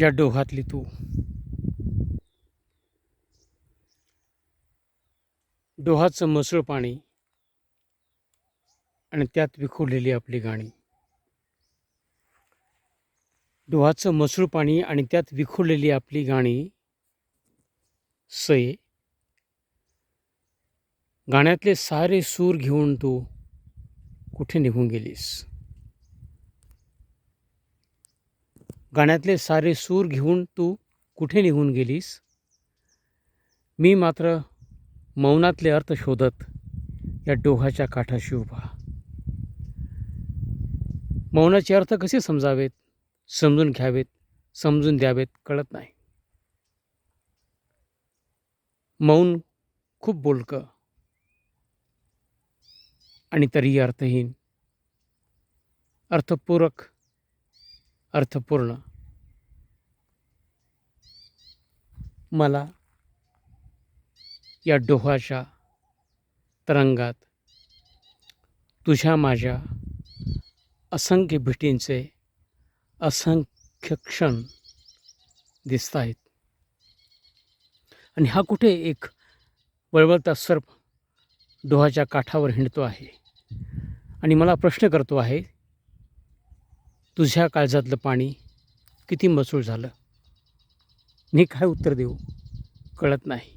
या डोहातली तू. डोहाचं मसळ पाणी आणि त्यात विखुरलेली आपली गाणी. डोहाचं मसळ पाणी आणि त्यात विखुरलेली आपली गाणी सये. गाण्यातले सारे सूर घेऊन तू कुठे निघून गेलीस? गाण्यातले सारे सूर घेऊन तू कुठे निघून गेलीस? मी मात्र मौनातले अर्थ शोधत या डोहाच्या काठाशी उभा. मौनाचे अर्थ कसे समजावेत समजून घ्यावेत समजून द्यावेत कळत नाही. मौन खूप बोलकं आणि तरीही अर्थहीन अर्थपूरक अर्थपूर्ण. मला या डोहाच्या तरंगात तुझ्या माझ्या असंख्य भेटींचे असंख्य क्षण दिसत आहेत. आणि हा कुठे एक वळवळता सर्प डोहाच्या काठावर हिंडतो आहे? आणि मला प्रश्न करतो आहे तुझ्या काळजातलं पाणी किती मसूळ झालं? मी काय उत्तर देऊ? कळत नाही.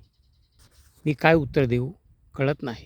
मी काय उत्तर देऊ? कळत नाही.